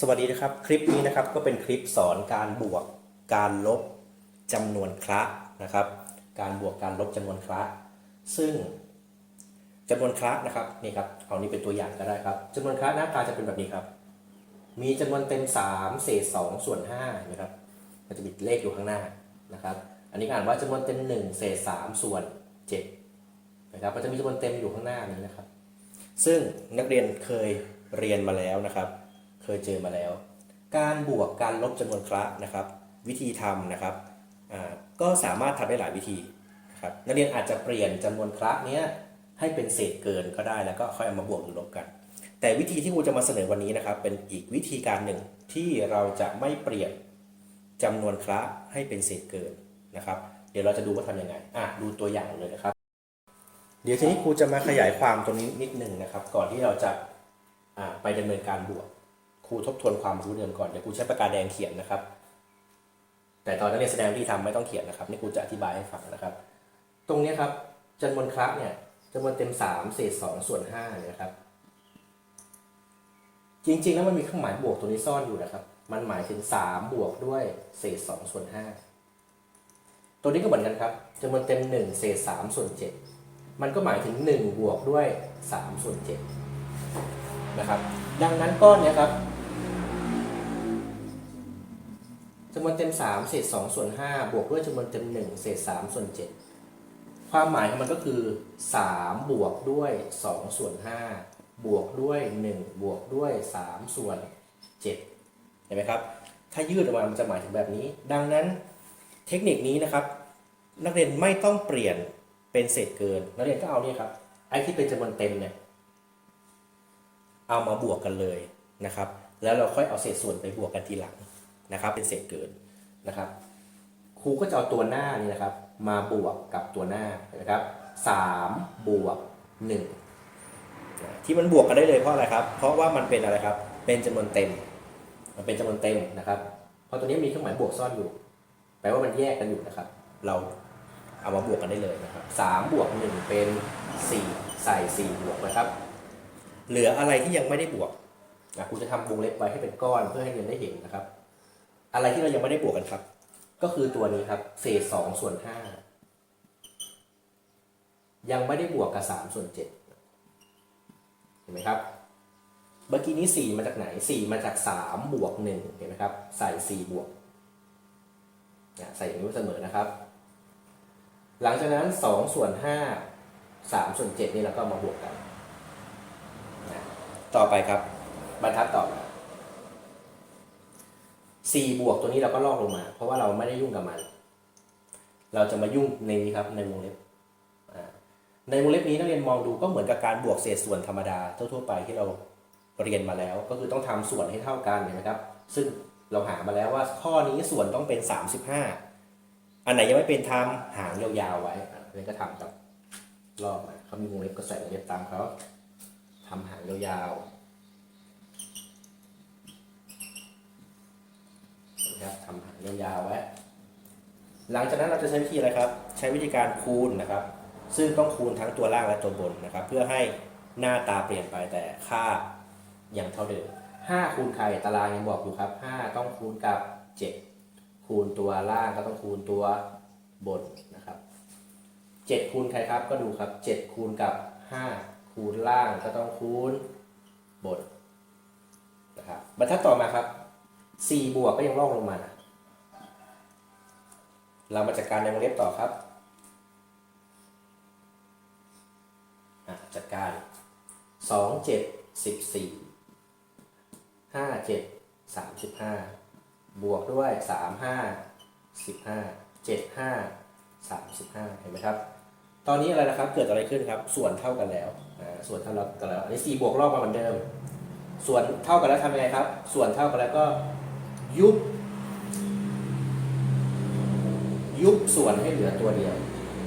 สวัสดีนะครับ คลิปนี้นะครับก็เป็นคลิปสอนการบวกการลบจำนวนคละนะครับ การบวกการลบจำนวนคละซึ่งจำนวนคละนะครับนี่ครับเอานี้เป็นตัวอย่างก็ได้ครับจำนวนคละหน้าตาจะเป็นแบบนี้ครับ มีจำนวนเต็ม 3 เศษ2ส่วน5นะครับมันจะมีเลขอยู่ข้างหน้านะครับ อันนี้อ่านว่าจำนวนเต็ม 1 เศษ3ส่วน7นะครับมันจะมีจำนวนเต็มอยู่ข้างหน้านี้นะครับ ซึ่งนักเรียนเคยเรียนมาแล้วนะครับ เคยเจอมาแล้ว การบวกการลบจำนวนคละนะครับ วิธีทำนะครับก็สามารถทำได้หลายวิธีนะครับนักเรียนอาจจะเปลี่ยนจำนวนคละเนี้ยให้เป็นเศษเกินก็ได้แล้วก็ค่อยเอามาบวกหรือลบกัน แต่วิธีที่ครูจะมาเสนอวันนี้นะครับ เป็นอีกวิธีการหนึ่งที่เราจะไม่เปลี่ยนจำนวนคละให้เป็นเศษเกินนะครับ เดี๋ยวเราจะดูว่าทำยังไงอะดูตัวอย่างเลยนะครับ เดี๋ยวทีนี้ครูจะมาขยายความตรงนี้นิดหนึ่งนะครับ ก่อนที่เราจะไปดำเนินการบวก ครูทบทวนความรู้เดิมก่อน เดี๋ยวครูใช้ปากกาแดงเขียนนะครับ แต่ตอนนักเรียนแสดงวิธีทำไม่ต้องเขียนนะครับ นี่ครูจะอธิบายให้ฟังนะครับ ตรงนี้ครับจำนวนคละเนี่ยจำนวนเต็ม3เศษ2ส่วน5เนี่ยนะครับ จริงๆแล้วมันมีเครื่องหมายบวกตัวนี้ซ่อนอยู่นะครับ มันหมายถึง3บวกด้วยเศษ2ส่วน5ตัวนี้ก็เหมือนกันครับจำนวนเต็ม1เศษ3ส่วน7มันก็หมายถึง1บวกด้วย3ส่วน7นะครับ ดังนั้นก้อนเนี้ยครับ จำนวนเต็ม 3 เศษ 2 ส่วน 5 บวกด้วยจำนวนเต็ม 1 เศษ 3 ส่วน 7 ความหมายของมันก็คือ 3 บวกด้วย 2 ส่วน 5 บวกด้วย 1 บวกด้วย 3 ส่วน 7 เห็นไหมครับ ถ้ายืดออกมา มันจะหมายถึงแบบนี้ ดังนั้นเทคนิคนี้นะครับ นักเรียนไม่ต้องเปลี่ยนเป็นเศษเกิน นักเรียนก็เอาเนี่ยครับ ไอ้ที่เป็นจำนวนเต็มเนี่ย เอามาบวกกันเลยนะครับ แล้วเราค่อยเอาเศษส่วนไปบวกกันทีหลัง นะครับ เป็นเศษเกินนะครับ ครูก็จะเอาตัวหน้านี่นะครับ มาบวกกับตัวหน้านะครับสามบวกหนึ่งที่มันบวกกันได้เลยเพราะอะไรครับ เพราะว่ามันเป็นอะไรครับ เป็นจำนวนเต็ม มันเป็นจำนวนเต็มนะครับ เพราะตัวนี้มีเครื่องหมายบวกซ่อนอยู่ แปลว่ามันแยกกันอยู่นะครับ เราเอามาบวกกันได้เลยนะครับสามบวกหนึ่งเป็นสี่ใส่สี่บวกนะครับ เหลืออะไรที่ยังไม่ได้บวกนะครูจะทำวงเล็บไว้ให้เป็นก้อนเพื่อให้เรียนได้เห็นนะครับ อะไรที่เรายังไม่ได้บวกกันครับ ก็คือตัวนี้ครับ เศษสองส่วนห้ายังไม่ได้บวกกับสามส่วนเจ็ดเห็นไหมครับ เมื่อกี้นี้สี่มาจากไหนสี่มาจากสามบวกหนึ่งเห็นไหมครับ ใส่สี่บวกใส่อย่างนี้เสมอนะครับ หลังจากนั้นสองส่วนห้าสามส่วนเจ็ดนี่เราก็มาบวกกัน ต่อไปครับ บรรทัดต่อไป 4บวกตัวนี้เราก็ลอกลงมา เพราะว่าเราไม่ได้ยุ่งกับมัน เราจะมายุ่งในนี้ครับในวงเล็บในวงเล็บนี้นักเรียนมองดูก็เหมือนกับการบวกเศษส่วนธรรมดาทั่วๆไปที่เราเรียนมาแล้ว ก็คือต้องทำส่วนให้เท่ากันนะครับ ซึ่งเราหามาแล้วว่าข้อนี้ส่วนต้องเป็น 35 อันไหนยังไม่เป็นทำหางยาวๆไว้เรียนก็ทำกับรอบมาเขามีวงเล็บก็ใส่วงเล็บตามเขาทำหางยาวๆ นะครับทำหางยาวๆไว้หลังจากนั้นเราจะใช้วิธีอะไรครับ ใช้วิธีการคูณนะครับ ซึ่งต้องคูณทั้งตัวล่างและตัวบนนะครับ เพื่อให้หน้าตาเปลี่ยนไปแต่ค่าอยังเท่าเดิม5คูณใครตารางยังบอกอยู่ครับ 5 ต้องคูณกับ 7 คูณตัวล่างก็ต้องคูณตัวบนนะครับ 7 คูณใครครับก็ดูครับ 7 คูณกับ 5 คูณล่างก็ต้องคูณบนนะครับบรรทัดต่อมาครับ 4 บวกก็ยังลอกลงมา เรามาจัดการในวงเล็บต่อครับอะจัดการ 2 7 14 5 7 35 บวกด้วย 3 5 15 7 5 35 เห็นไหมครับ ตอนนี้อะไรนะครับ เกิดอะไรขึ้นครับ ส่วนเท่ากันแล้วอ่าส่วนเท่ากันแล้ว อันนี้ 4 บวกลอกมาเหมือนเดิม ส่วนเท่ากันแล้วทำยังไงครับ ส่วนเท่ากันแล้วก็ ยุบ ยุบส่วนให้เหลือตัวเดียว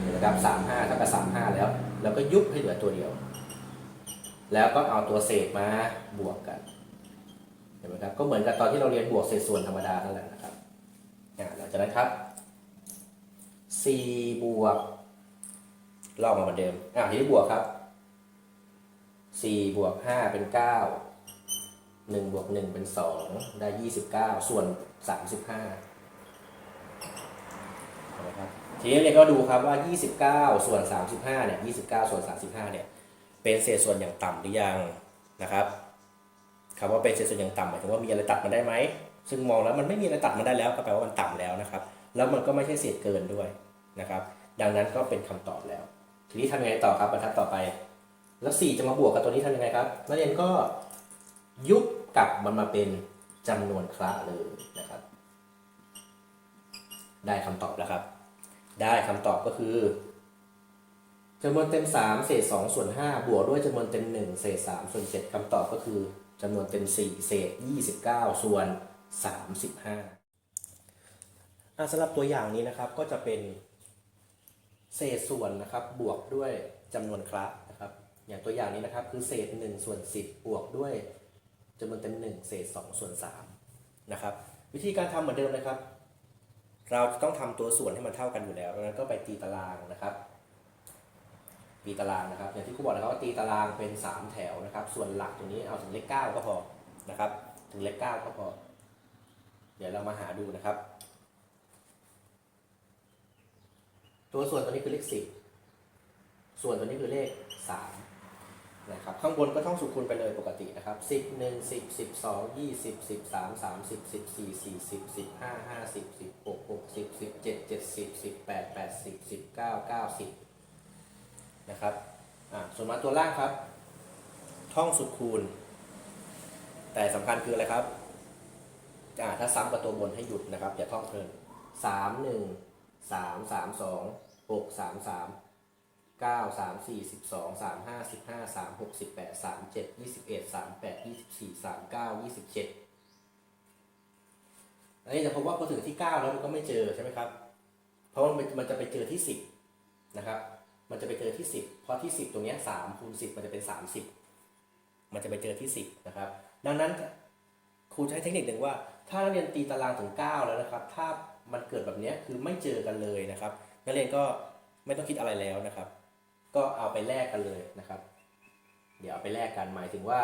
เห็นไหมครับสามห้าเท่ากับสามห้าแล้ว แล้วก็ยุบให้เหลือตัวเดียว แล้วก็เอาตัวเศษมาบวกกันเห็นไหมครับก็เหมือนกับตอนที่เราเรียนบวกเศษส่วนธรรมดานั่นแหละนะครับหลังจากนั้นครับสี่บวกลอกมาเหมือนเดิมอ่าทีนี้บวกครับสี่บวกห้าเป็นเก้า หนึ่งบวกหนึ่งเป็นสองได้ยี่สิบเก้าส่วนสามสิบห้านะครับทีนี้เนี่ยก็ดูครับว่า 29 ส่วน 35เนี่ย29 ส่วน 35เนี่ยเป็นเศษส่วนอย่างต่ำหรือยังนะครับคำว่าเป็นเศษส่วนอย่างต่ำหมายถึงว่ามีอะไรตัดมันได้ไหมซึ่งมองแล้วมันไม่มีอะไรตัดมันได้แล้วก็แปลว่ามันต่ำแล้วนะครับ แล้วมันก็ไม่ใช่เศษเกินด้วยนะครับ ดังนั้นก็เป็นคำตอบแล้ว ทีนี้ทำยังไงต่อครับบรรทัดต่อไป แล้ว4จะมาบวกกับตัวนี้ทำยังไงครับนักเรียนก็ยุบ กลับมันมาเป็นจำนวนคละเลยนะครับ ได้คำตอบแล้วครับ ได้คำตอบก็คือจำนวนเต็ม 3 เศษ 2 ส่วน 5 บวกด้วยจำนวนเต็ม 1 เศษ 3 ส่วน 7คำตอบก็คือจำนวนเต็ม 4 เศษ 29 ส่วน 35อะสำหรับตัวอย่างนี้นะครับก็จะเป็นเศษส่วนนะครับบวกด้วยจำนวนคละนะครับ อย่างตัวอย่างนี้นะครับคือเศษ 1 ส่วน 10 บวกด้วย จำนวนเต็ม 1 เศษ 2 ส่วน3นะครับวิธีการทำเหมือนเดิมเลยครับ เราจะต้องทำตัวส่วนให้มันเท่ากันอยู่แล้วดังนั้นก็ไปตีตารางนะครับ ตีตารางนะครับ อย่างที่ครูบอกนะครับว่าตีตารางเป็น 3 แถวนะครับ ส่วนหลักตรงนี้เอาถึงเลข9ก็พอนะครับ ถึงเลข9ก็พอ เดี๋ยวเรามาหาดูนะครับ ตัวส่วนตัวนี้คือเลข10 ส่วนตัวนี้คือเลข3 นะครับข้างบนก็ท่องสุขคูณไปเลยปกตินะครับ10 1 10 12 20 13 30 14 40 15 50 16 60 17 70 18 80 19 90นะครับอ่าส่วนมาตัวล่างครับ ท่องสุดคูณ แต่สำคัญคืออะไรครับอ่าถ้าซ้ำกับตัวบนให้หยุดนะครับอย่าท่องเพลินสามหนึ่งสามสามสองหกสามสาม เก้าสามสี่สิบสองสามห้าสิบห้าสามหกสิบแปดสามเจ็ดยี่สิบเอ็ดสามแปดยี่สิบสี่สามเก้ายี่สิบเจ็ดอันนี้จะพบว่าพอถึงที่เก้าแล้วมันก็ไม่เจอใช่ไหมครับ เพราะมันมันจะไปเจอที่สิบนะครับ มันจะไปเจอที่10เพราะที่10ตรงนี้ย3คูณ10มันจะเป็น30มันจะไปเจอที่10นะครับ ดังนั้นครูใช้เทคนิคหนึ่งว่า ถ้านักเรียนตีตารางถึง9แล้วนะครับ ถ้ามันเกิดแบบนี้คือไม่เจอกันเลยนะครับนักเรียนก็ไม่ต้องคิดอะไรแล้วนะครับ ก็เอาไปแลกกันเลยนะครับ เดี๋ยวเอาไปแลกกันหมายถึงว่า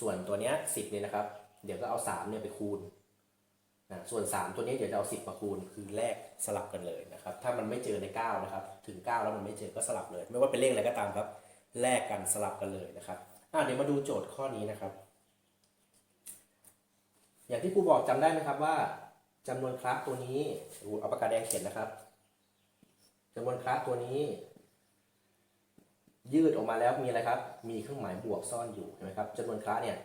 ส่วนตัวเนี้ย10เนี่ยนะครับ เดี๋ยวก็เอา3เนี่ยไปคูณนะส่วน 3 ตัวนี้เดี๋ยวจะเอา 10 มาคูณคือแลกสลับกันเลยนะครับ ถ้ามันไม่เจอใน 9 นะครับ ถึง 9 แล้วมันไม่เจอก็สลับเลย ไม่ว่าเป็นเลขอะไรก็ตามครับ แลกกันสลับกันเลยนะครับอะเดี๋ยวมาดูโจทย์ข้อนี้นะครับ อย่างที่ครูบอกจำได้ไหมครับว่าจำนวนคละตัวนี้เอาปากกาแดงเขียนนะครับ จำนวนคละตัวนี้ ยืดออกมาแล้วมีอะไรครับ มีเครื่องหมายบวกซ่อนอยู่เห็นไหมครับจำนวนคละเนี่ย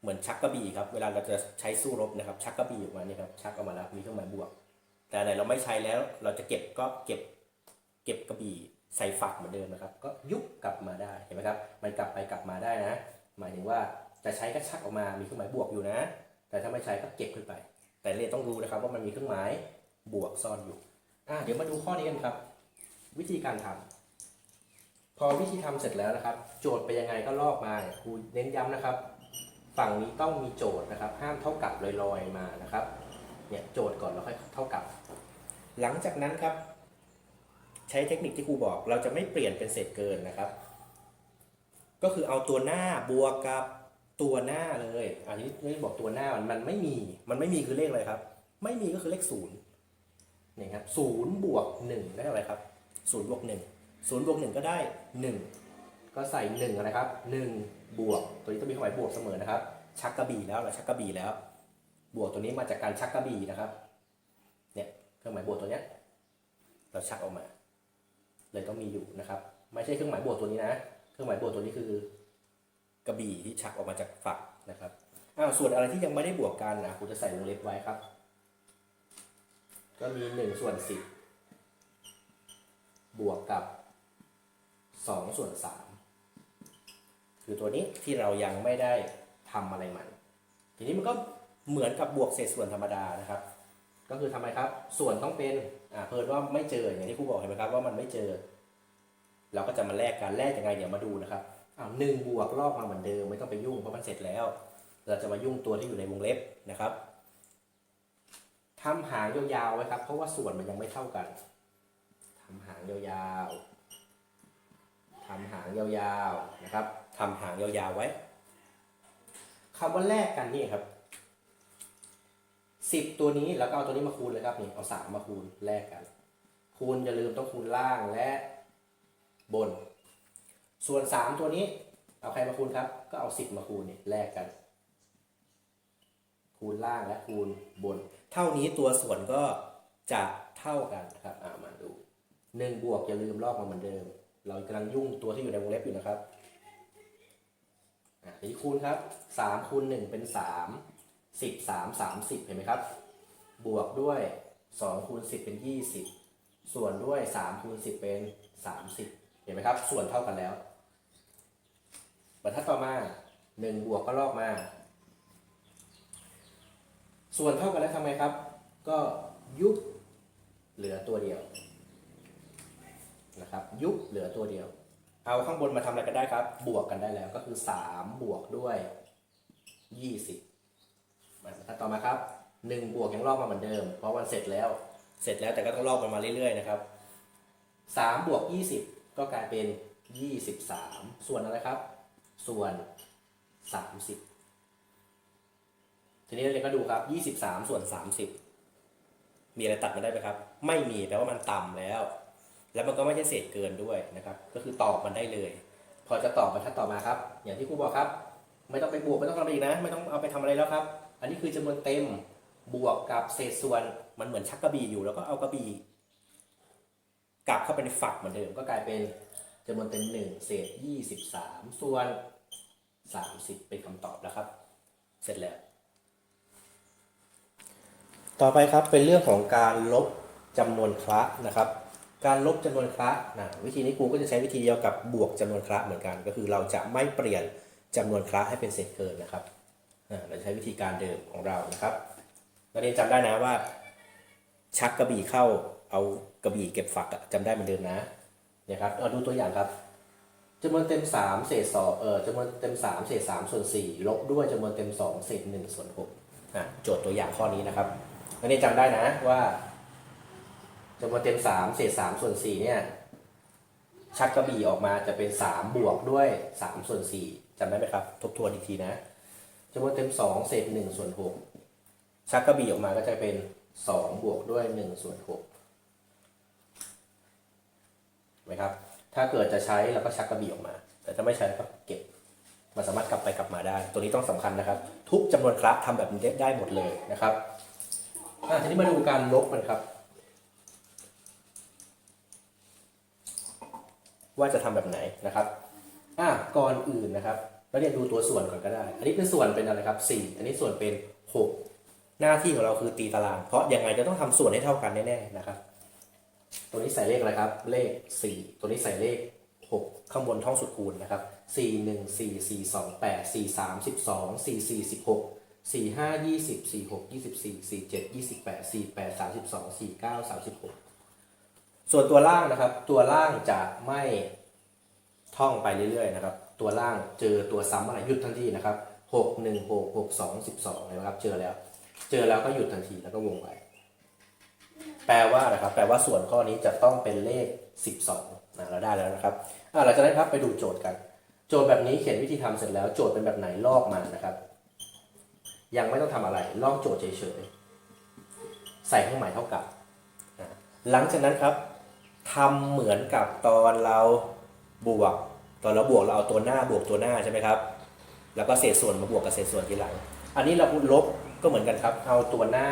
เหมือนชักกระบี่ครับเวลาเราจะใช้สู้รบนะครับ ชักกระบี่ออกมาเนี่ยครับชักออกมาแล้วมีเครื่องหมายบวก แต่ไหนเราไม่ใช้แล้วเราจะเก็บก็เก็บ เก็บกระบี่ใส่ฝักเหมือนเดิมนะครับ ก็ยุบกลับมาได้เห็นไหมครับมันกลับไปกลับมาได้นะ หมายถึงว่าจะใช้ก็ชักออกมามีเครื่องหมายบวกอยู่นะ แต่ถ้าไม่ใช้ก็เก็บขึ้นไป แต่เรียนต้องรู้นะครับว่ามันมีเครื่องหมายบวกซ่อนอยู่ อะเดี๋ยวมาดูข้อนี้กันครับ วิธีการทำพอวิธีทำเสร็จแล้วนะครับ โจทย์ไปยังไงก็ลอกมาครูเน้นย้ำนะครับ ฝั่งนี้ต้องมีโจทย์นะครับ ห้ามเท่ากับลอยๆมานะครับ เนี่ยโจทย์ก่อนแล้วค่อยเท่ากับ หลังจากนั้นครับ ใช้เทคนิคที่ครูบอก เราจะไม่เปลี่ยนเป็นเศษเกินนะครับ ก็คือเอาตัวหน้าบวกกับตัวหน้าเลย อันนี้ไม่บอกตัวหน้ามันมันไม่มี มันไม่มีคือเลขอะไรครับ ไม่มีก็คือเลขศูนย์ นี่ครับศูนย์บวกหนึ่งได้อะไรครับศูนย์บวกหนึ่งศูนย์บวกหนึ่งก็ได้หนึ่งก็ใส่หนึ่งนะครับหนึ่งบวก ตัวนี้ต้องมีความหมายบวกเสมอนะครับ ชักกระบี่แล้วเราชักกระบี่แล้ว บวกตัวนี้มาจากการชักกระบี่นะครับ เนี่ยเครื่องหมายบวกตัวเนี้ยเราชักออกมา เลยต้องมีอยู่นะครับ ไม่ใช่เครื่องหมายบวกตัวนี้นะ เครื่องหมายบวกตัวนี้คือกระบี่ที่ชักออกมาจากฝักนะครับอ้าวส่วนอะไรที่ยังไม่ได้บวกกันนะครูจะใส่วงเล็บไว้ครับ ก็มีหนึ่งส่วนสิบบวกกับสองส่วนสามคือตัวนี้ที่เรายังไม่ได้ทำอะไรมัน ทีนี้มันก็เหมือนกับบวกเศษส่วนธรรมดานะครับ ก็คือทำไมครับ ส่วนต้องเป็นอ่าเพิ่นว่าไม่เจออย่างที่ครูบอกเห็นไหมครับว่ามันไม่เจอ เราก็จะมาแลกกันแลกยังไงเดี๋ยวมาดูนะครับอ้าวหนึ่งบวกลอกมาเหมือนเดิมไม่ต้องไปยุ่งเพราะมันเสร็จแล้ว เราจะมายุ่งตัวที่อยู่ในวงเล็บนะครับ ทำหางยาวๆไว้ครับ เพราะว่าส่วนมันยังไม่เท่ากันทำหางยาวๆทำหางยาวๆนะครับทำหางยาวๆไว้คำว่าแลกกันนี่ครับสิบตัวนี้แล้วก็เอาตัวนี้มาคูณเลยครับนี่เอาสามมาคูณแลกกัน คูณอย่าลืมต้องคูณล่างและบน ส่วนสามตัวนี้ เอาใครมาคูณครับ ก็เอาสิบมาคูณนี่แลกกัน คูณล่างและคูณบน เท่านี้ตัวส่วนก็จะเท่ากันนะครับอ่ามาดูหนึ่งบวกอย่าลืมลอกมาเหมือนเดิม เรากำลังยุ่งตัวที่อยู่ในวงเล็บอยู่นะครับอ่าทีนี้คูณครับสามคูณหนึ่งเป็นสามสิบสามสามสิบเห็นไหมครับ บวกด้วยสองคูณสิบเป็นยี่สิบส่วนด้วยสามคูณสิบเป็นสามสิบเห็นไหมครับ ส่วนเท่ากันแล้วบรรทัดต่อมาหนึ่งบวกก็ลอกมา ส่วนเท่ากันแล้วทำไงครับ ก็ยุบเหลือตัวเดียวนะครับ ยุบเหลือตัวเดียว เอาข้างบนมาทำอะไรกันได้ครับ บวกกันได้แล้วก็คือ 3 บวกด้วย 20มาถ้าต่อมาครับ 1 บวกยังลอกมาเหมือนเดิม เพราะมันเสร็จแล้ว เสร็จแล้วแต่ก็ต้องลอกมันมาเรื่อยๆนะครับ3บวก 20 ก็กลายเป็น 23 ส่วนอะไรครับ ส่วน 30 ทีนี้เราก็ดูครับ23ส่วน30มีอะไรตัดมาได้ไหมครับ ไม่มีแปลว่ามันต่ำแล้ว แล้วมันก็ไม่ใช่เศษเกินด้วยนะครับ ก็คือตอบมันได้เลย พอจะตอบบรรทัดต่อมาครับ อย่างที่ครูบอกครับ ไม่ต้องไปบวกไม่ต้องทำอะไรอีกนะ ไม่ต้องเอาไปทำอะไรแล้วครับ อันนี้คือจำนวนเต็มบวกกับเศษส่วนมันเหมือนชักกระบี่อยู่แล้วก็เอากระบี่กลับเข้าไปในฝักเหมือนเดิมก็กลายเป็นจำนวนเต็มหนึ่งเศษยี่สิบสามส่วนสามสิบเป็นคำตอบแล้วครับ เสร็จแล้ว ต่อไปครับเป็นเรื่องของการลบจำนวนคละนะครับ การลบจำนวนคละนะวิธีนี้ครูก็จะใช้วิธีเดียวกับบวกจำนวนคละเหมือนกัน ก็คือเราจะไม่เปลี่ยนจำนวนคละให้เป็นเศษเกินนะครับเราจะใช้วิธีการเดิมของเรานะครับนักเรียนจำได้นะว่า ชักกระบี่เข้าเอากระบี่เก็บฝักอะจำได้เหมือนเดิมนะนี่ยครับเอาดูตัวอย่างครับจำนวนเต็ม 3 เศษสองเออจำนวนเต็ม 3 เศษ3ส่วน4ลบด้วยจำนวนเต็ม 2 เศษ1ส่วน6อะโจทย์ตัวอย่างข้อนี้นะครับ นักเรียนจำได้นะว่าจำนวนเต็มสามเศษสามส่วนสี่เนี่ย ชักกระบี่ออกมาจะเป็นสามบวกด้วยสามส่วนสี่จำได้ไหมครับ ทบทวนอีกทีนะจำนวนเต็มสองเศษหนึ่งส่วนหกชักกระบี่ออกมาก็จะเป็นสองบวกด้วยหนึ่งส่วนหกไหมครับ ถ้าเกิดจะใช้เราก็ชักกระบี่ออกมา แต่ถ้าไม่ใช้ก็เก็บมันสามารถกลับไปกลับมาได้ ตัวนี้ต้องสำคัญนะครับ ทุกจำนวนคลัสทำแบบนี้ได้หมดเลยนะครับ อะทีนี้มาดูการลบกันครับ ว่าจะทำแบบไหนนะครับอะก่อนอื่นนะครับเราเรียนดูตัวส่วนก่อนก็ได้ อันนี้เป็นส่วนเป็นอะไรครับ 4 อันนี้ส่วนเป็น 6 หน้าที่ของเราคือตีตาราง เพราะยังไงจะต้องทำส่วนให้เท่ากันแน่ๆนะครับ ตัวนี้ใส่เลขอะไรครับ เลข 4 ตัวนี้ใส่เลข 6 ข้างบนท่องสุดคูณนะครับ 4 1 4 4 2 8 4 3 12 4 4 16 สี่ห้ายี่สิบสี่หกยี่สิบสี่สี่เจ็ดยี่สิบแปดสี่แปดสามสิบสองสี่เก้าสามสิบหกส่วนตัวล่างนะครับ ตัวล่างจะไม่ท่องไปเรื่อยๆนะครับ ตัวล่างเจอตัวซ้ำอะไรหยุดทันทีนะครับหกหนึ่งหกหกสองสิบสองนะครับ เจอแล้ว เจอแล้วก็หยุดทันทีแล้วก็วงไปแปลว่านะครับ แปลว่าส่วนข้อนี้จะต้องเป็นเลขสิบสองนะเราได้แล้วนะครับอ่าเราจะได้ครับไปดูโจทย์กัน โจทย์แบบนี้เขียนวิธีทำเสร็จแล้ว โจทย์เป็นแบบไหนลอกมานะครับ ยังไม่ต้องทำอะไร ลอกโจทย์เฉยๆ ใส่เครื่องหมายเท่ากับ หลังจากนั้นครับทำเหมือนกับตอนเราบวก ตอนเราบวกเราเอาตัวหน้าบวกตัวหน้าใช่ไหมครับ แล้วก็เศษส่วนมาบวกกับเศษส่วนทีหลัง อันนี้เราลบก็เหมือนกันครับ เอาตัวหน้า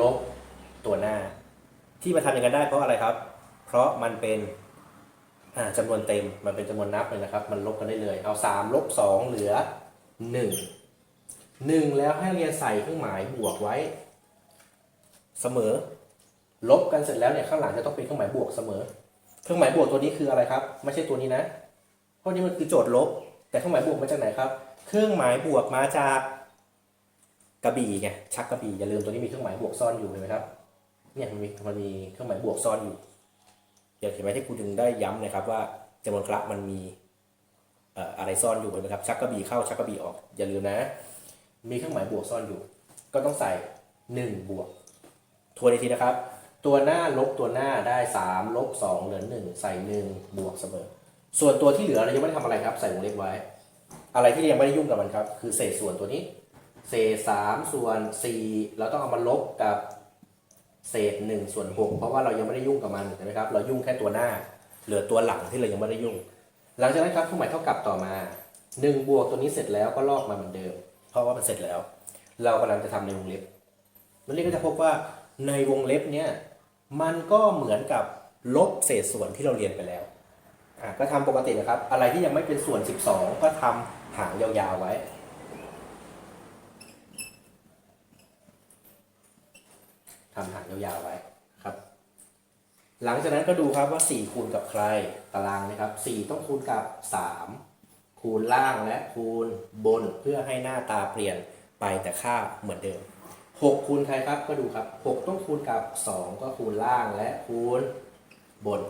ลบตัวหน้า ที่มาทำอย่างนั้นได้เพราะอะไรครับ เพราะมันเป็นอ่าจำนวนเต็ม มันเป็นจำนวนนับเลยนะครับ มันลบกันได้เลย เอา3ลบ2เหลือ 1 หนึ่งแล้วให้เรียนใส่เครื่องหมายบวกไว้ เสมอ ลบกันเสร็จแล้วเนี่ยข้างหลังจะต้องเป็นเครื่องหมายบวกเสมอ เครื่องหมายบวกตัวนี้คืออะไรครับ ไม่ใช่ตัวนี้นะ เพราะนี่มันคือโจทย์ลบ แต่เครื่องหมายบวกมาจากไหนครับ เครื่องหมายบวกมาจากกระบี่ไงชักกระบี่อย่าลืมตัวนี้มีเครื่องหมายบวกซ่อนอยู่เห็นไหมครับเนี่ยมันมีมันมีเครื่องหมายบวกซ่อนอยู่อย่างเห็นไหมที่ครูถึงได้ย้ำนะครับว่าจำนวนคละมันมีเอ่ออะไรซ่อนอยู่เห็นไหมครับชักกระบี่เข้าชักกระบี่ออกอย่าลืมนะ มีเครื่องหมายบวกซ่อนอยู่ ก็ต้องใส่ 1 บวกทวนอีกทีนะครับ ตัวหน้าลบตัวหน้าได้ 3 ลบ 2 เหลือ 1 ใส่ 1 บวกเสมอ ส่วนตัวที่เหลือเรายังไม่ได้ทำอะไรครับ ใส่วงเล็บไว้ อะไรที่ยังไม่ได้ยุ่งกับมันครับ คือเศษส่วนตัวนี้ เศษสามส่วนสี่เราต้องเอามาลบกับเศษหนึ่งส่วนหกเพราะว่าเรายังไม่ได้ยุ่งกับมันใช่ไหมครับ เรายุ่งแค่ตัวหน้า เหลือตัวหลังที่เรายังไม่ได้ยุ่ง หลังจากนั้นครับเครื่องหมายเท่ากับต่อมาหนึ่งบวกตัวนี้เสร็จแล้วก็ลอกมาเหมือนเดิม เพราะว่ามันเสร็จแล้ว เรากำลังจะทำในวงเล็บนักเรียนก็จะพบว่าในวงเล็บเนี่ยมันก็เหมือนกับลบเศษส่วนที่เราเรียนไปแล้วอะก็ทำปกตินะครับ อะไรที่ยังไม่เป็นส่วน 12 ก็ทำหางยาวๆไว้ทำหางยาวๆไว้ครับ หลังจากนั้นก็ดูครับว่า 4 คูณกับใครตารางนะครับ 4 ต้องคูณกับ 3 คูณล่างและคูณบนเพื่อให้หน้าตาเปลี่ยนไปแต่ค่าเหมือนเดิม 6 คูณใครครับก็ดูครับ 6 ต้องคูณกับ 2 ก็คูณล่างและคูณบน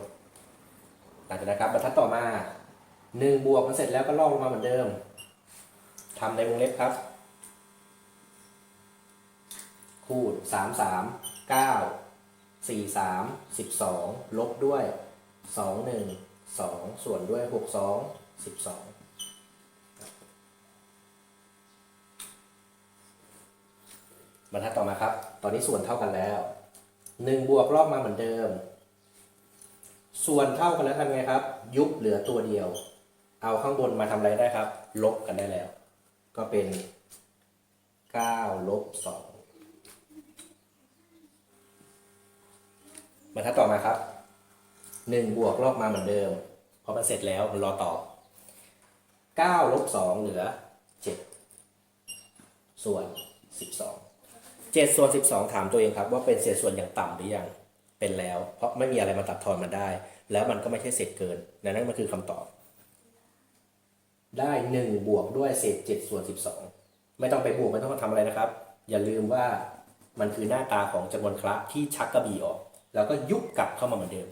หลังจากนั้นครับบรรทัดต่อมา 1 บวกมันเสร็จแล้วก็ล่องมาเหมือนเดิมทำในวงเล็บครับ คูณ 3 3 9 4 3 12 ลบด้วย 2 1 2 ส่วนด้วย 6 2 12 บรรทัดต่อมาครับ ตอนนี้ส่วนเท่ากันแล้วหนึ่งบวกรอบมาเหมือนเดิม ส่วนเท่ากันแล้วทำไงครับ ยุบเหลือตัวเดียว เอาข้างบนมาทำอะไรได้ครับ ลบกันได้แล้ว ก็เป็นเก้าลบสองบรรทัดต่อมาครับหนึ่งบวกลอกมาเหมือนเดิม เพราะมันเสร็จแล้วมันรอต่อบเก้าลบสองเหลือเจ็ดส่วนสิบสอง เจ็ดส่วนสิบสองถามตัวเองครับว่าเป็นเศษส่วนอย่างต่ำหรือยังเป็นแล้ว เพราะไม่มีอะไรมาตัดทอนมันได้ แล้วมันก็ไม่ใช่เศษเกินดังนั้นมันคือคำตอบ ได้หนึ่งบวกด้วยเศษเจ็ดส่วนสิบสองไม่ต้องไปบวกไม่ต้องมาทำอะไรนะครับ อย่าลืมว่ามันคือหน้าตาของจำนวนคละที่ชักกระบี่ออก แล้วก็ยุบกลับเข้ามาเหมือนเดิม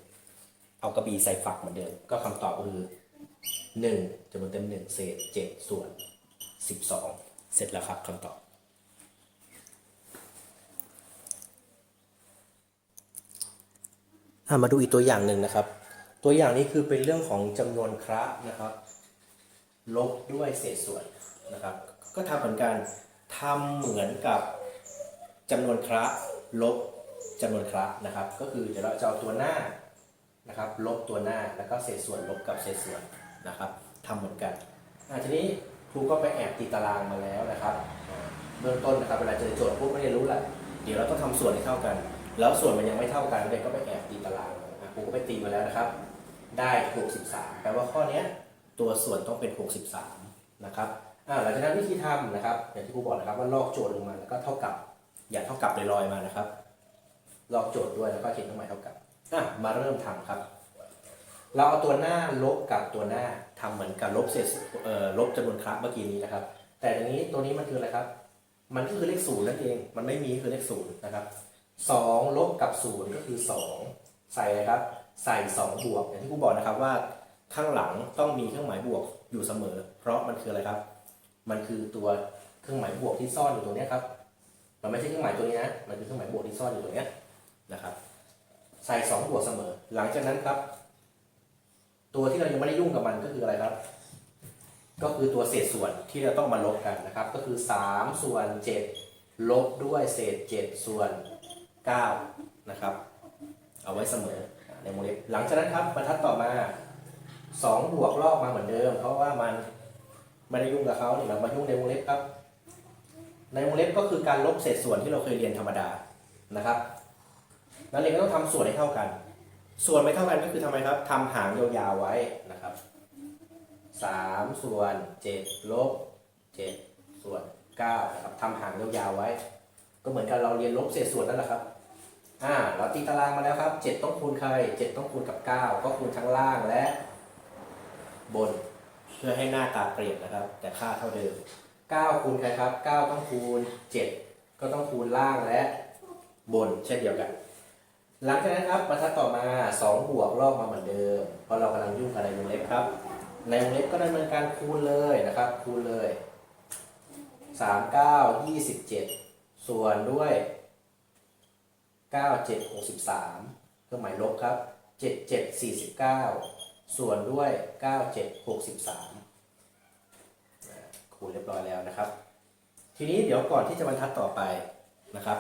เอากระบี่ใส่ฝักเหมือนเดิม ก็คำตอบก็คือหนึ่งจำนวนเต็มหนึ่งเศษเจ็ดส่วนสิบสองเสร็จแล้วครับคำตอบ อะ มาดูอีกตัวอย่างหนึ่งนะครับ ตัวอย่างนี้คือเป็นเรื่องของจำนวนคระนะครับ ลบด้วยเศษส่วนนะครับ ก็ทำเหมือนกันทำเหมือนกับจำนวนคระลบจำนวนคระนะครับ ก็คือเดี๋ยวเราจะเอาตัวหน้านะครับ ลบตัวหน้าแล้วก็เศษส่วนลบกับเศษส่วนนะครับทำเหมือนกันอะทีนี้ครูก็ไปแอบตีตารางมาแล้วนะครับ เบื้องต้นนะครับเวลาเจอโจทย์พวกไม่ได้รู้ละเดี๋ยวเราต้องทำส่วนให้เท่ากัน แล้วส่วนมันยังไม่เท่ากันเด็กก็ไปแอบตีตารางอะครูก็ไปตีมาแล้วนะครับ ได้ 63แปลว่าข้อนี้ตัวส่วนต้องเป็น 63 นะครับหลังจากนั้นวิธีทำนะครับอย่างที่ครูบอกนะครับว่าลอกโจทย์ลงมาแล้วก็เท่ากับ อย่าเท่ากับลอยๆมานะครับ ลอกโจทย์ด้วยแล้วก็เขียนเครื่องหมายเท่ากับมาเริ่มทำครับ เราเอาตัวหน้าลบกับตัวหน้าทำเหมือนกับลบเศษลบจำนวนครั้งเมื่อกี้นี้นะครับ แต่ทีนี้ตัวนี้มันคืออะไรครับ มันก็คือเลขศูนย์นั่นเอง มันไม่มีคือเลขศูนย์นะครับ สองลบกับศูนย์ก็คือสองใส่อะครับ ใส่สองบวก อย่างที่ครูบอกนะครับว่าข้างหลังต้องมีเครื่องหมายบวกอยู่เสมอ เพราะมันคืออะไรครับ มันคือตัวเครื่องหมายบวกที่ซ่อนอยู่ตรงนี้ครับ มันไม่ใช่เครื่องหมายตัวนี้นะ มันคือเครื่องหมายบวกที่ซ่อนอยู่ตรงนี้นะครับ ใส่สองบวกเสมอ หลังจากนั้นครับ ตัวที่เรายังไม่ได้ยุ่งกับมันก็คืออะไรครับ ก็คือตัวเศษส่วนที่เราต้องมาลบกันนะครับ ก็คือ 3 ส่วน 7 ลบด้วยเศษ 7 ส่วน 9 นะครับ เอาไว้เสมอในวงเล็บหลังจากนั้นครับบรรทัดต่อมา 2 บวกลอกมาเหมือนเดิม เพราะว่ามันไม่ได้ยุ่งกับเขาเนี่ยเรามายุ่งในวงเล็บครับ ในวงเล็บก็คือการลบเศษส่วนที่เราเคยเรียนธรรมดานะครับนักเรียนก็ต้องทำส่วนให้เท่ากัน ส่วนไม่เท่ากันก็คือทำไมครับทำหางยาวๆไว้นะครับสามส่วนเจ็ดลบเจ็ดส่วนเก้านะครับทำหางยาวๆไว้ ก็เหมือนกับเราเรียนลบเศษส่วนนั่นแหละครับ อ่าเราตีตารางมาแล้วครับเจ็ดต้องคูณใครเจ็ดต้องคูณกับเก้าก็คูณทั้งล่างและ บน เพื่อให้หน้าตาเปลี่ยนนะครับ แต่ค่าเท่าเดิมเก้าคูณใครครับเก้าต้องคูณเจ็ดก็ต้องคูณล่างและ บนเช่นเดียวกัน หลังจากนั้นครับบรรทัดต่อมา 2 บวกลอกมาเหมือนเดิม เพราะเรากำลังยุ่งกับในวงเล็บครับ ในวงเล็บก็ดำเนินการคูณเลยนะครับ คูณเลย 3 9 27 ส่วนด้วย 9 7 63 เครื่องหมายลบครับ 7 7 49 ส่วนด้วย 9 7 63 คูณเรียบร้อยแล้วนะครับ ทีนี้เดี๋ยวก่อนที่จะบรรทัดต่อไปนะครับ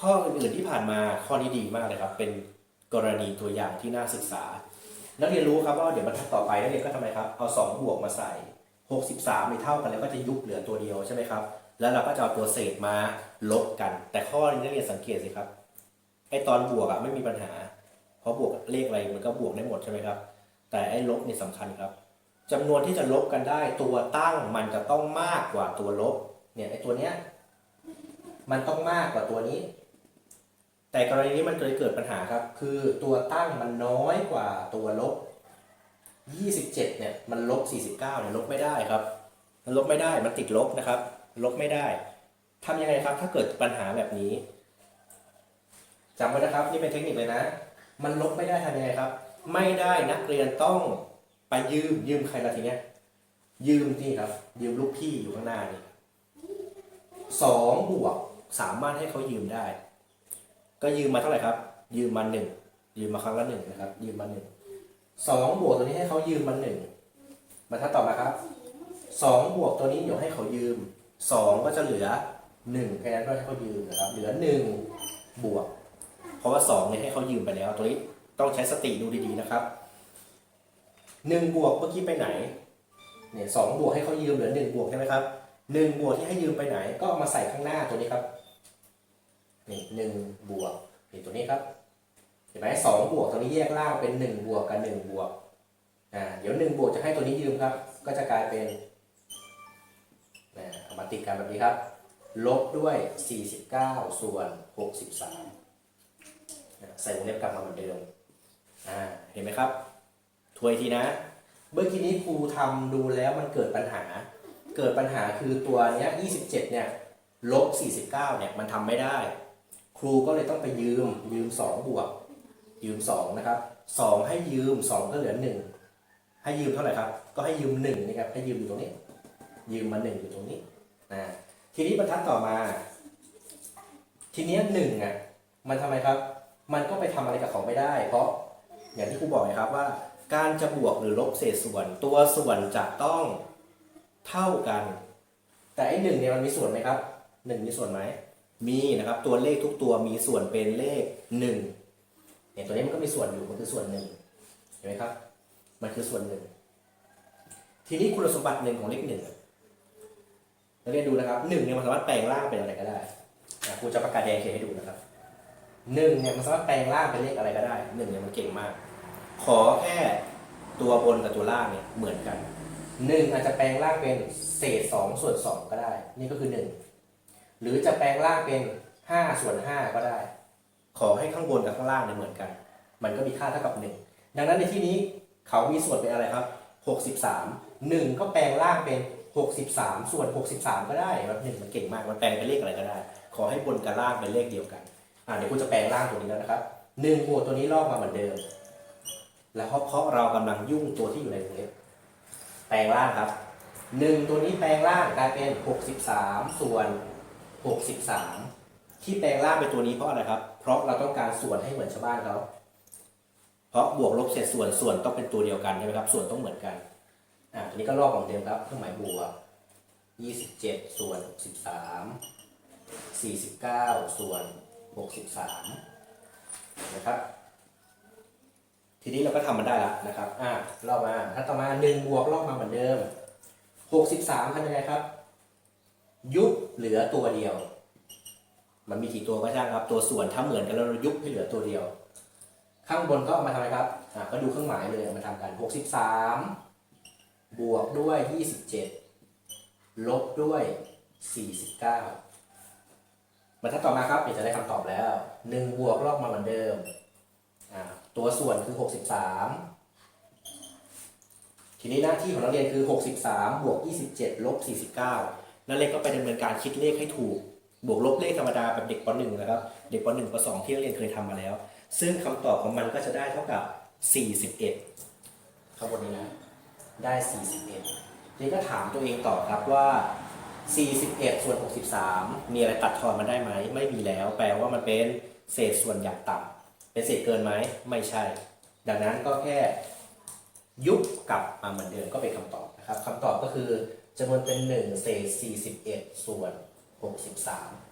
ข้ออื่นๆที่ผ่านมาข้อนี้ดีมากเลยครับ เป็นกรณีตัวอย่างที่น่าศึกษา นักเรียนรู้ครับว่าเดี๋ยวบรรทัดต่อไปนักเรียนก็ทำไมครับ เอา 2 บวกมาใส่ 63ไม่เท่ากันแล้วก็จะยุบเหลือตัวเดียวใช่ไหมครับแล้วเราก็จะเอาตัวเศษมาลบกัน แต่ข้อนี้นักเรียนสังเกตสิครับ ไอตอนบวกอะไม่มีปัญหา เพราะบวกเลขอะไรมันก็บวกได้หมดใช่ไหมครับ แต่ไอลบนี่สำคัญครับจำนวนที่จะลบกันได้ ตัวตั้งมันจะต้องมากกว่าตัวลบ เนี่ยไอตัวเนี้ยมันต้องมากกว่าตัวนี้ แต่กรณีนี้มันจะเกิดปัญหาครับ คือตัวตั้งมันน้อยกว่าตัวลบ 27เนี่ยมันลบ 49เนี่ยลบไม่ได้ครับ มันลบไม่ได้ มันติดลบนะครับ ลบไม่ได้ทำยังไงครับ ถ้าเกิดปัญหาแบบนี้ จำไว้นะครับนี่เป็นเทคนิคเลยนะ มันลบไม่ได้ทำยังไงครับ ไม่ได้นักเรียนต้องไปยืมยืมใครละทีเนี้ยยืมที่ครับ ยืมลูกพี่อยู่ข้างหน้านี่สองบวกสามารถให้เขายืมได้ ก็ยืมมาเท่าไหร่ครับ ยืมมาหนึ่งยืมมาครั้งละหนึ่งนะครับ ยืมมาหนึ่งสองบวกตัวนี้ให้เขายืมมาหนึ่งบรรทัดต่อมาครับสองบวกตัวนี้เดี๋ยวให้เขายืมสองก็จะเหลือหนึ่งแค่นั้นก็ให้เขายืมนะครับ เหลือหนึ่งบวก ราะว่าสองเนี่ยให้เขายืมไปแล้ว ตัวนี้ต้องใช้สติดูดีๆนะครับหนึ่งบวกเมื่อกี้ไปไหนเนี่ยสองบวกให้เขายืมเหลือหนึ่งบวกใช่ไหมครับหนึ่งบวกที่ให้ยืมไปไหน ก็เอามาใส่ข้างหน้าตัวนี้ครับนี่หนึ่งบวกนี่ตัวนี้ครับเห็นไหมสองบวกตัวนี้แยกล่างเป็นหนึ่งบวกกับหนึ่งบวกอ่าเดี๋ยวหนึ่งบวกจะให้ตัวนี้ยืมครับ ก็จะกลายเป็นนะเอามาติดกันแบบนี้ครับ ลบด้วย 49 ส่วน 63นะ ใส่วงเล็บกลับมาเหมือนเดิมอ่าเห็นไหมครับทวนอีกทีนะ เมื่อกี้นี้ครูทำดูแล้วมันเกิดปัญหา เกิดปัญหาคือตัวเนี้ย27เจ็ดเนี่ยลบ49เก้าเนี่ยมันทำไม่ได้ ครูก็เลยต้องไปยืมยืม2บวก ยืม2นะครับ2ให้ยืม2ก็เหลือ1ให้ยืมเท่าไหร่ครับ ก็ให้ยืม1นะครับให้ยืมอยู่ตรงนี้ ยืมมา1อยู่ตรงนี้นะทีนี้บรรทัดต่อมา ทีนี้หนึ่งอะมันทำไมครับ มันก็ไปทำอะไรกับเขาไม่ได้ เพราะอย่างที่ครูบอกไงครับว่า การจะบวกหรือลบเศษส่วน ตัวส่วนจะต้องเท่ากัน แต่ไอ้หนึ่งเนี่ยมันมีส่วนไหมครับหนึ่งมีส่วนไหมมีนะครับตัวเลขทุกตัวมีส่วนเป็นเลขหนึ่งเนี่ยตัวนี้มันก็มีส่วนอยู่มันคือส่วนหนึ่งเห็นไหมครับ มันคือส่วนหนึ่งทีนี้คุณสมบัติหนึ่งของเลขหนึ่งเราเรียนดูนะครับหนึ่งเนี่ยมันสามารถแปลงร่างเป็นอะไรก็ได้ครูจะประกาศแดงเขียนให้ดูนะครับ หนึ่งเนี่ยมันสามารถแปลงร่างเป็นเลขอะไรก็ได้หนึ่งเนี่ยมันเก่งมาก ขอแค่ตัวบนกับตัวล่างเนี่ยเหมือนกันหนึ่งอาจจะแปลงร่างเป็นเศษสองส่วนสองก็ได้ นี่ก็คือหนึ่งหรือจะแปลงร่างเป็นห้าส่วนห้าก็ได้ ขอให้ข้างบนกับข้างล่างเนี่ยเหมือนกัน มันก็มีค่าเท่ากับหนึ่งดังนั้นในที่นี้เขามีส่วนเป็นอะไรครับหกสิบสามหนึ่งก็แปลงร่างเป็นหกสิบสามส่วนหกสิบสามก็ได้แบบหนึ่งมันเก่งมากมันแปลงเป็นเลขอะไรก็ได้ ขอให้บนกับล่างเป็นเลขเดียวกัน อ่าเดี๋ยวคุณจะแปลงร่างตัวนี้แล้วนะครับหนึ่งบวกตัวนี้ลอกมาเหมือนเดิม แล้วเพราะเรากำลังยุ่งตัวที่อยู่ในวงเล็บแปลงร่างครับหนึ่งตัวนี้แปลงร่างกลายเป็นหกสิบสามส่วนหกสิบสามที่แปลงร่างเป็นตัวนี้เพราะอะไรครับ เพราะเราต้องการส่วนให้เหมือนชาวบ้านเขาเพราะบวกลบเศษส่วนส่วนต้องเป็นตัวเดียวกันใช่ไหมครับ ส่วนต้องเหมือนกันอ่าทีนี้ก็ลอกเหมือนเดิมครับเครื่องหมายบวกยี่สิบเจ็ดส่วนสิบสามสี่สิบเก้าส่วน หกสิบสามนะครับทีนี้เราก็ทำมันได้แล้วนะครับอ่าลอกมาถ้าต่อมาหนึ่งบวกลอกมาเหมือนเดิมหกสิบสามทำยังไงครับ ยุบเหลือตัวเดียว มันมีกี่ตัวก็ช่างครับ ตัวส่วนถ้าเหมือนกันเรายุบให้เหลือตัวเดียว ข้างบนก็มาทำอะไรครับอ่าก็ดูเครื่องหมายเลยมาทำกันหกสิบสามบวกด้วยยี่สิบเจ็ดลบด้วยสี่สิ บเก้าบรรทัดต่อมาครับเดี๋ยวจะได้คำตอบแล้วหนึ่งบวกลอกมาเหมือนเดิมอ่าตัวส่วนคือ 63 ทีนี้หน้าที่ของนักเรียนคือ 63 บวก 27 ลบ 49 นักเรียนก็ไปดำเนินการคิดเลขให้ถูก บวกลบเลขธรรมดาแบบเด็กป .1 นะครับ เด็กป .1 ป .2 ที่นักเรียนเคยทำมาแล้ว ซึ่งคำตอบของมันก็จะได้เท่ากับ 41ข้างบนนี้นะ ได้ 41ทีนี้ก็ถามตัวเองต่อครับว่า 41 ส่วน 63 มีอะไรตัดทอนมันได้ไหม ไม่มีแล้ว แปลว่ามันเป็นเศษส่วนอย่างต่ำเป็นเศษเกินไหม ไม่ใช่ ดังนั้นก็แค่ยุบกลับมาเหมือนเดิมก็เป็นคำตอบนะครับคำตอบก็คือจำนวนเป็น 1 เศษ 41 ส่วน 63